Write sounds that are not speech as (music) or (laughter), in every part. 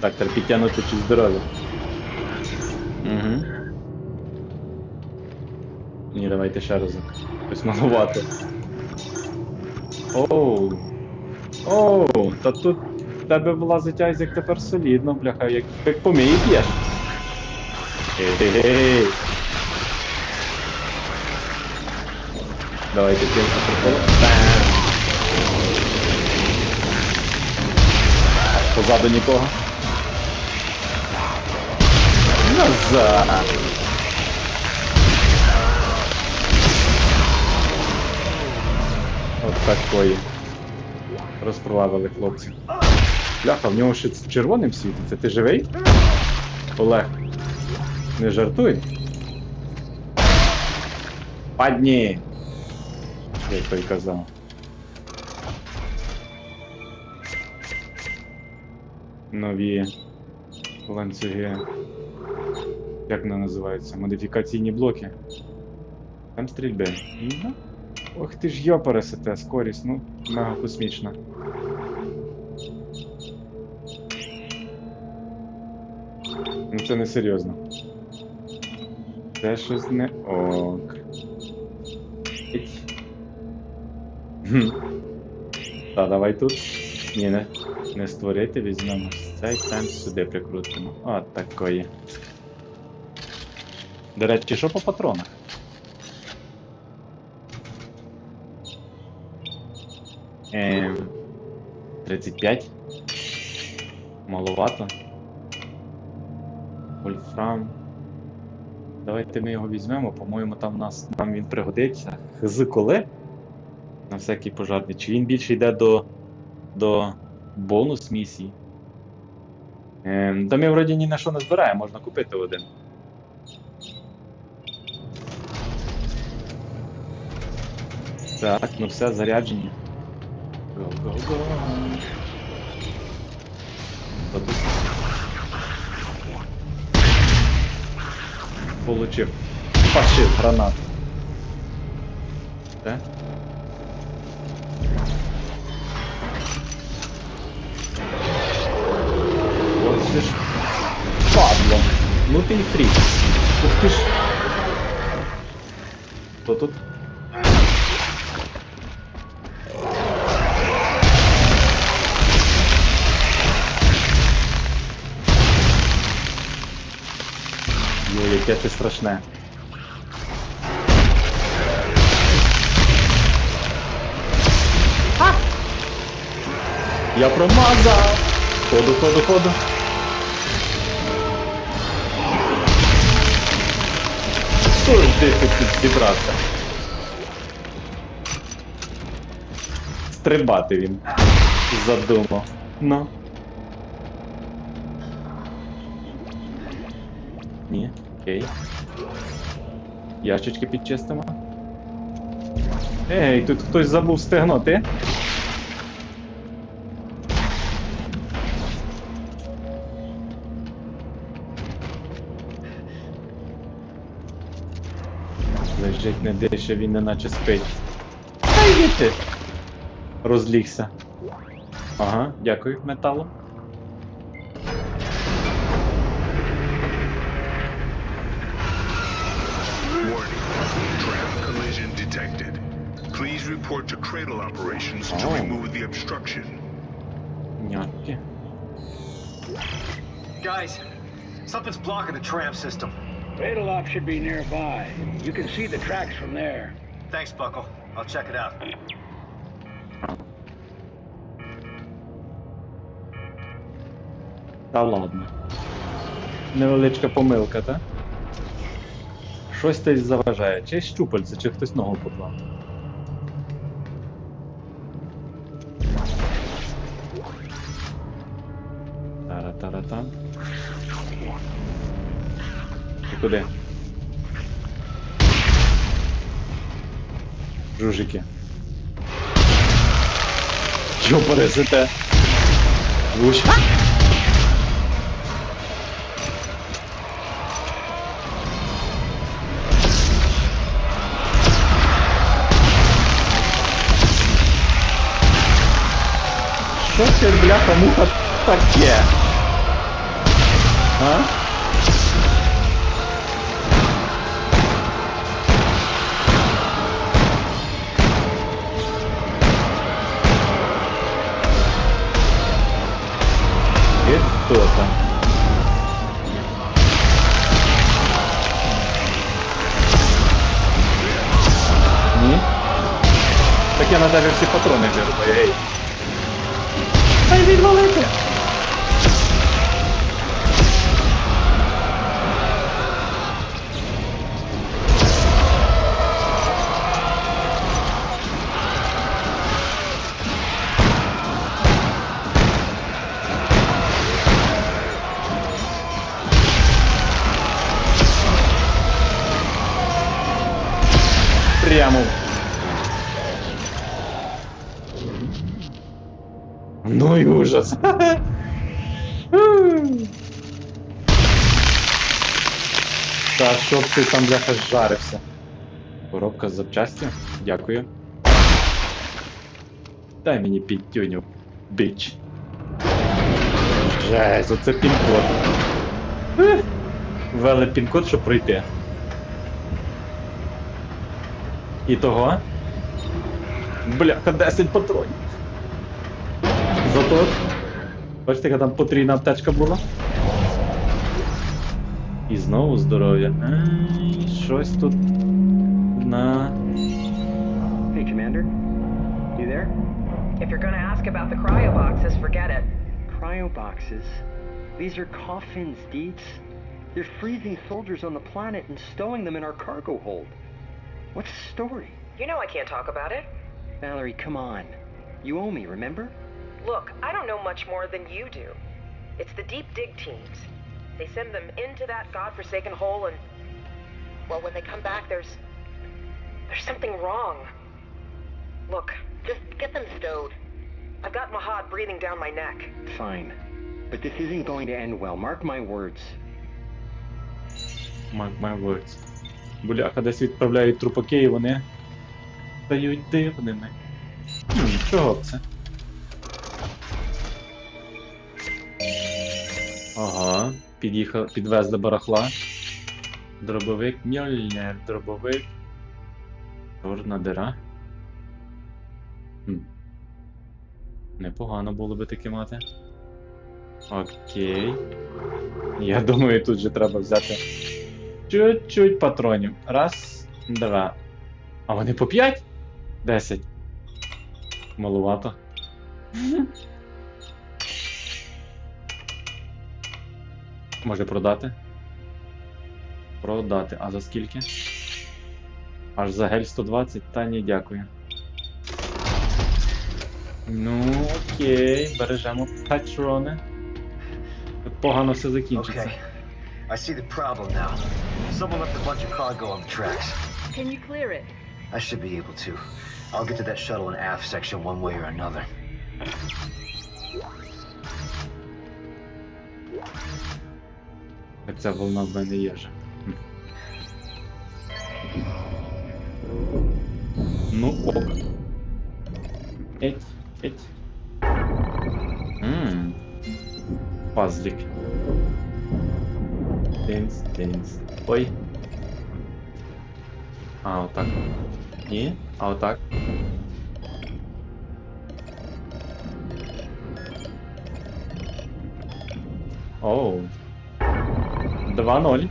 Так, підтягнути чи здоров'я. Угу. Ні, давайте ще разок. Щось малувати. Оу. Оу, та тут в тебе влазить Айзек тепер солідно, бляха, як, як поміє б'єш. Ей-ей-ей. Давайте приколу. Позаду нікого. Назад. От такої. Розплавили хлопці. Бляха, в нього ще червоним світиться. Ти живий? Олег. Не жартуй. Падні! Як той казав. Нові ланцюги. Як вони називаються? Модифікаційні блоки. Там стрільби. Ну, Ох ти ж йопарасите, скорість, ну, мега космічна. Ну це не серйозно. Це щось не ок. Хм. Та давай тут. Ні, не, не створити, візьмемо цей там сюди прикрутимо. От такої. До речі, що по патронах? Ем, 35. Маловато. Вольфрам. Давайте ми його візьмемо, по-моєму, там нас нам він пригодиться. Хз коли? На всякий пожарний. Чи він більше йде до, до бонус місії? Ем, та ми вроді ні на що не збираємо, можна купити один. Так, ну все. Хто тут? Получив. Пашив гранату. Де? Ось ти ж. Падло. Ну ти й фрік. Ух ти ж. Хто тут? Йо, яке ти страшне. А! Я промазав! Ходу, ходу, ходу. Що ж ти тут зібрався? Стрибати він задумав. Ну. Ні, окей. Ящички підчистимо. Ей, тут хтось забув стегно, ти? Лежить не дише, він не наче спить. Та йди ти. Розлігся. Ага, дякую, металу. Cradle operations to Oh. remove the obstruction. Нятки. Guys, something's blocking the tram system. Fatal op should be nearby. You can see the tracks from there. Thanks, Buckle. I'll check it out. Та ладно. Невеличка помилка, та? Щось десь заважає. Чи щупальце, чи хтось ногу поклав. Тара-тара-там. Ти куди? Жужики. Що пересите? Гусь. Що це, бляха, муха таке? А? І хто там? Ні? Так я на тебе всі патрони вирубаю, И ужас. Та щоб ти там бляха жарився. Коробка з запчастю. Дякую. Дай мені підтюню, біч. Жесть, оце пін-код. Ввели пін-код, щоб пройти. І того. Бляха, 10 патронів. Зато. Бачите, яка там потрійна аптечка була. І знову здоров'я. Ай, щось тут на. Hey, Commander. You there? If you're gonna ask about the cryo boxes, forget it. Cryo boxes. These are coffins, Deeds. They're freezing soldiers on the planet and stowing them in our cargo hold. What's the story? You know I can't talk about it. Valerie, come on. You owe me, remember? Look, I don't know much more than you do. It's the deep dig teams. They send them into that godforsaken hole and. Well, when they come back, there's. There's something wrong. Look, just get them stowed. I've got Mahad breathing down my neck. Fine. But this isn't going to end well. Mark my words. Mark my words. Бляха, десь відправляють трупаки і вони стають дивними. Хм, чого б це? Ага, під'їхав, підвезли барахла. Дробовик, Мьольнер, дробовик. Чорна дира. Хм. Непогано було би таке мати. Окей. Я думаю, тут же треба взяти чуть-чуть патронів. Раз, два. А вони по п'ять? Десять. Малувато. (laughs) Може продати? Продати. А за скільки? Аж за гель 120? Та ні, дякую. Ну, окей, бережемо патрони. Тут погано все закінчиться. Okay. I see the problem now. Someone left a bunch of cargo on the tracks. Can you clear it? I should be able to. I'll get to that shuttle in aft section one way or another. Так ця волна в мене є вже. Ну ок. Еть, еть. Ммм. Пазлик. Тинц, тинц. Ой. А, отак. Ні? А отак. Оу. 2-0.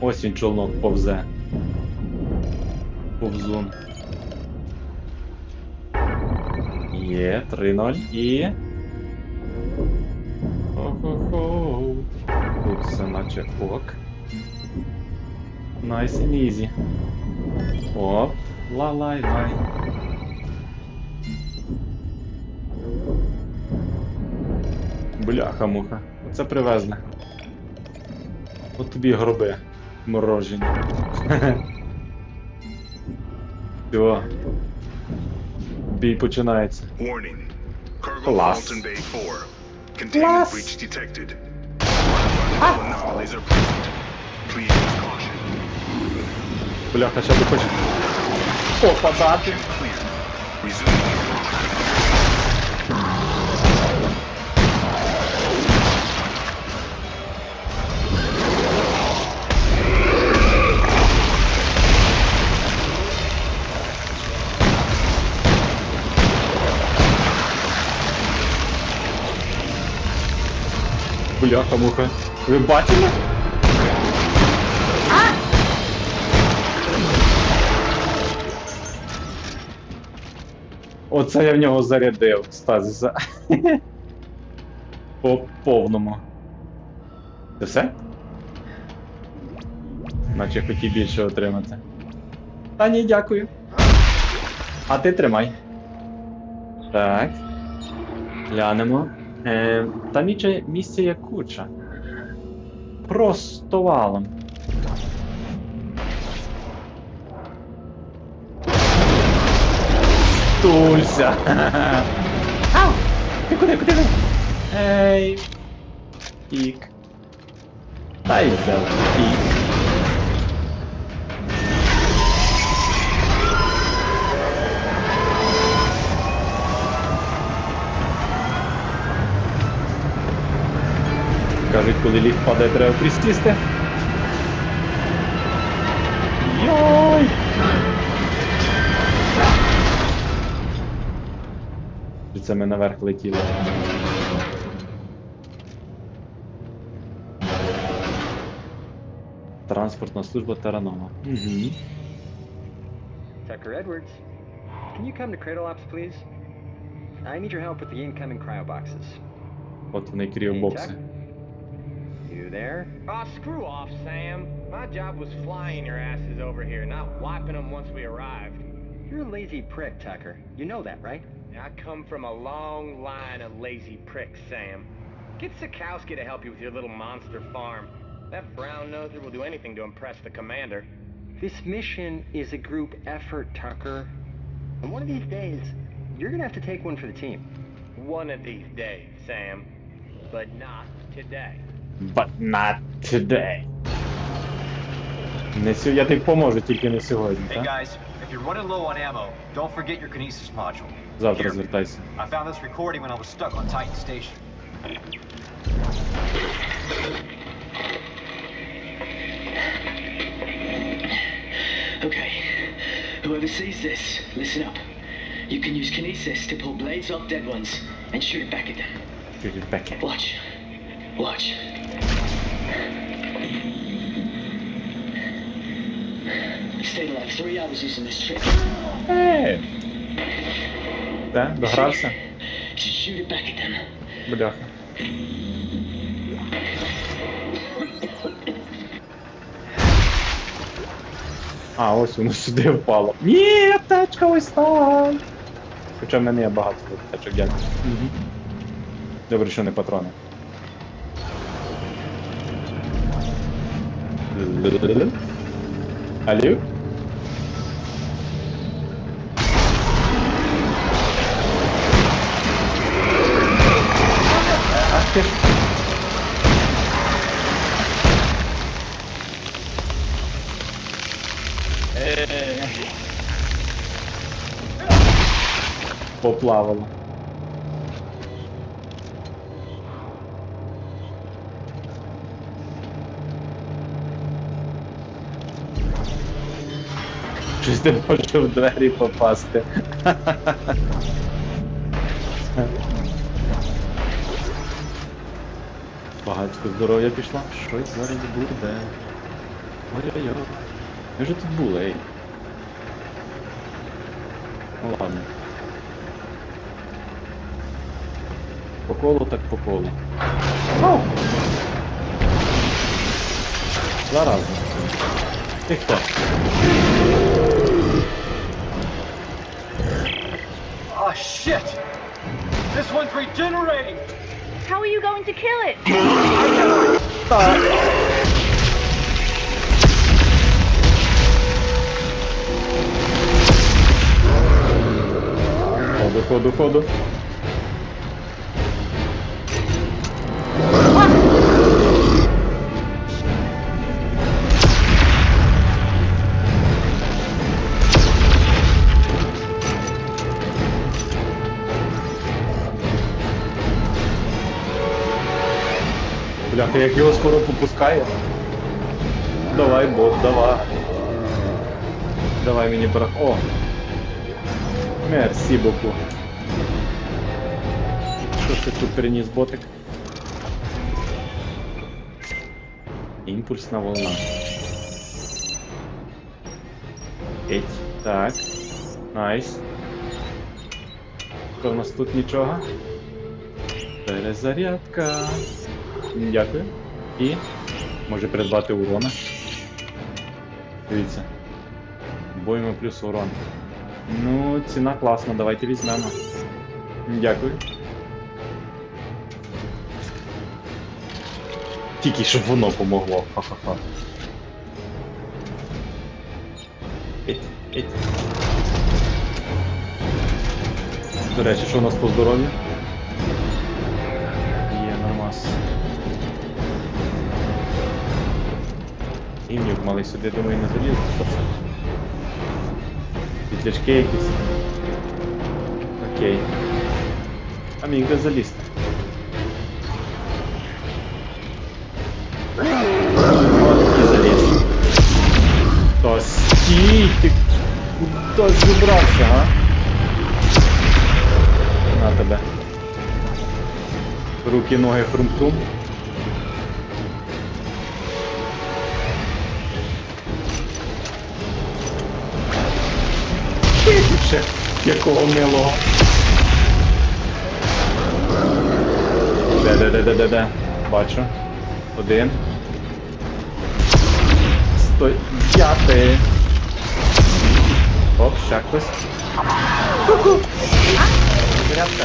Ось він човнок повзе. Повзун. Є, 3-0 і. Хо-хо-хо. Тут все наче ок. Nice and easy. Оп. Ла-лай-лай. Бляха-муха. Оце привезли. От тобі гроби морожені. Все. Бій починається. Warning. Cargo Class. vault in Bay 4. Containment Бляха-муха. Ви бачили? Оце я в нього зарядив стазіса. (laughs) По повному. Це все? Наче хотів більше отримати. Та ні, дякую. А ти тримай. Так. Глянемо. Е, там ніче місця є куча. Просто валом. Тулься. (laughs) Ау! Ти куди? куди? Ей. Пік. Та й взяв. Пік. Кажуть, коли ліфт падає, треба присісти. Йой! Чи Це ми наверх летіли. Транспортна служба Таранова. Угу. Tucker Edwards, can you come to Cradle Ops, please? I need your help with the incoming cryo boxes. От вони Hey, кріобокси. You there? Aw, screw off, Sam. My job was flying your asses over here, not wiping them once we arrived. You're a lazy prick, Tucker. You know that, right? I come from a long line of lazy pricks, Sam. Get Sikowski to help you with your little monster farm. That brown noser will do anything to impress the commander. This mission is a group effort, Tucker. And one of these days, you're gonna have to take one for the team. One of these days, Sam. But not today. But not today. Не сьо... Я тобі поможу, тільки не сьогодні, Hey так? guys, if you're running low on ammo, don't forget your kinesis module. Завтра Here, звертайся. I found this recording when I was stuck on Titan Station. Okay. Whoever sees this, listen up. You can use kinesis to pull blades off dead ones and shoot it back at them. Чуть беке. Watch. Watch. Stayed alive three hours using this trick. Ей! Де? Догрався? Just shoot it back at them. Бляха. А, ось воно сюди впало. Ні, тачка ось там. Хоча в мене є багато тачок, дякую. Угу. Добре, що не патрони. Алло? Ах. Поплавало. Щось не можу в двері попасти. Багатько здоров'я пішла. Щось зараз буде. Ой-ой-ой. Ми вже тут були, ей. Ну ладно. По колу так по колу. Ау! Зараза. Ти хто? Oh shit! This one's regenerating! How are you going to kill it? Fuck. Foda, foda, foda. Бляха, як його скоро попускає. Давай, бот, давай. Давай мені брах. О! Мерсі боку. Що це тут приніс ботик? Імпульсна волна. Еть. Так. Найс. Що в нас тут нічого? Перезарядка. Дякую. І може придбати урона. Дивіться. Бойма плюс урон. Ну, ціна класна, давайте візьмемо. Дякую. Тільки щоб воно помогло. Ха-ха-ха. До речі, що у нас по здоров'ю? І нюк малий сюди, думаю, не заліз. Підляшки якісь. Окей. А міг де залізти. Та стій, ти куди зібрався, а? На тебе. Руки, ноги хрум-хрум. Ще якого милого. Де, де, де, де, де, де. Бачу. Один. Стояти. Оп, ще хтось. Перезарядка.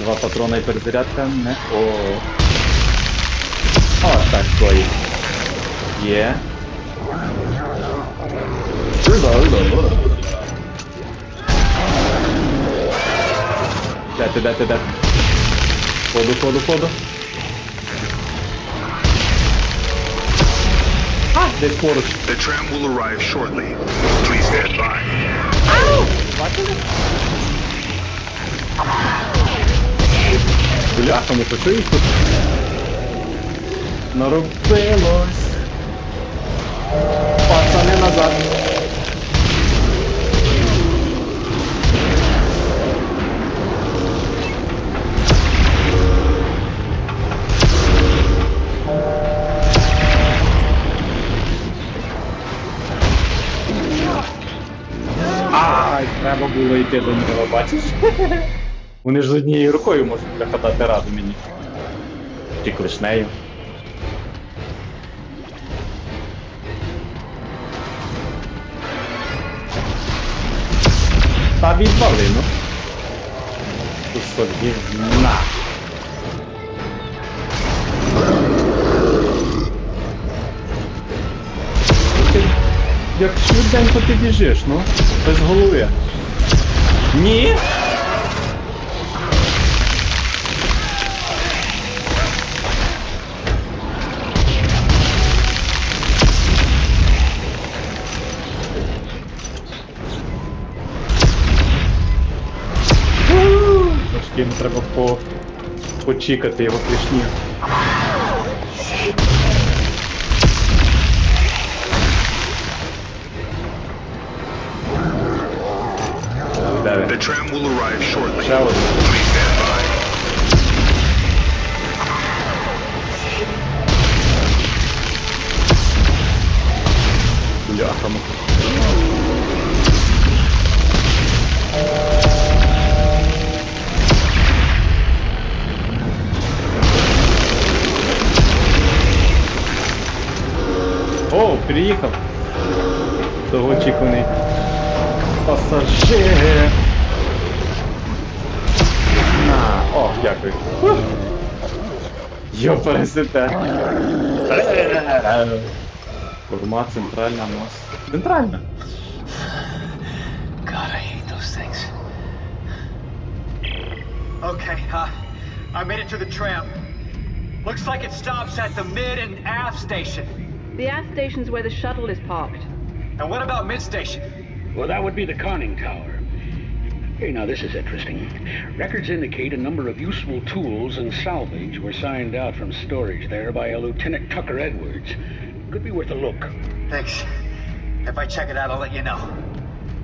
Два патрона і перезарядка не. О. О, так, твої. Є. Де ти, де ти, де? Ходу, ходу, ходу. А, десь поруч. The tram will arrive shortly. Please stand by. Бляха, ми то що їх тут? Наробилось. Пацани назад. Треба було йти до нього, бачиш? Вони ж з однією рукою можуть прихадати раду мені. Чи клешнею. Та відвали, ну. Гівна. Ти Як швиденько ти біжиш, ну? Без голови. Ні? Трошки треба по... почікати його клішні. The tram will arrive shortly. Challenge. perfect. Eu părăsit-te. Centralna noastră. Centralna. God, I hate those things. Okay, uh, I made it to the tram. Looks like it stops at the mid and aft station. The aft station's where the shuttle is parked. And what about mid station? Well, that would be the conning tower. Okay, now this is interesting. Records indicate a number of useful tools and salvage were signed out from storage there by a Lieutenant Tucker Edwards. Could be worth a look. Thanks. If I check it out, I'll let you know.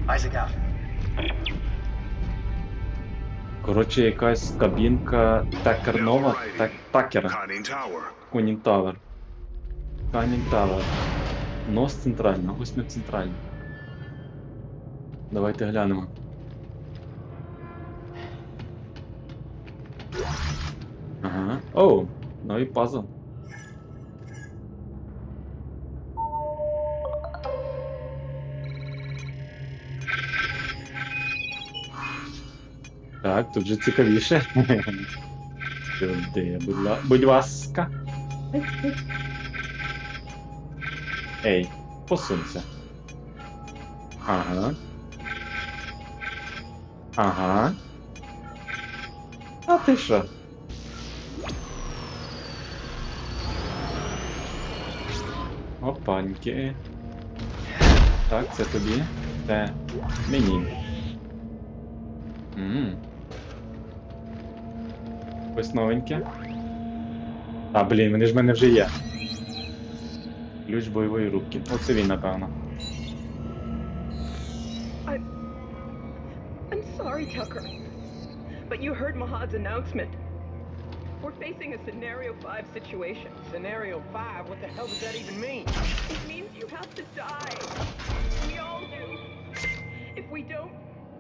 Isaac out. Коротше, якась кабінка Такернова, так, Такера. Conning tower. Конінг Тавер. Канінг Тавер. Нос центральна, ось ми центральна. Давайте глянемо. Оу, новий пазл. Так, тут же цікавіше. Сюди, будь, ла... будь ласка. Ей, посунься. Ага. Ага. А ти що? Опаньки. Так, це тобі. Це мені. Ммм. Ось новеньке. А, блін, вони ж в мене вже є. Ключ бойової рубки. Оце він, напевно. I'm sorry, Tucker. But you heard Mahad's announcement. We're facing a Scenario 5 situation. Scenario 5? What the hell does that even mean? It means you have to die. We all do. If we don't,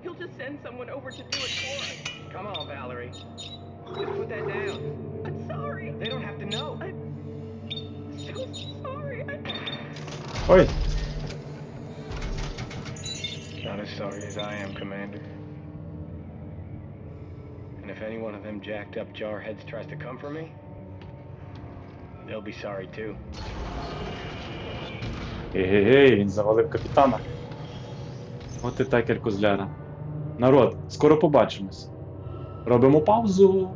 he'll just send someone over to do it for us. Come on, Valerie. Just put that down. I'm sorry. They don't have to know. I'm so sorry. I... Ой! Not as sorry as I am, Commander. If any one of them jacked up jarheads tries to come for me, they'll be sorry too. Егегей, він завалив капітана. От і так, Козляра. Народ, скоро побачимось. Робимо паузу.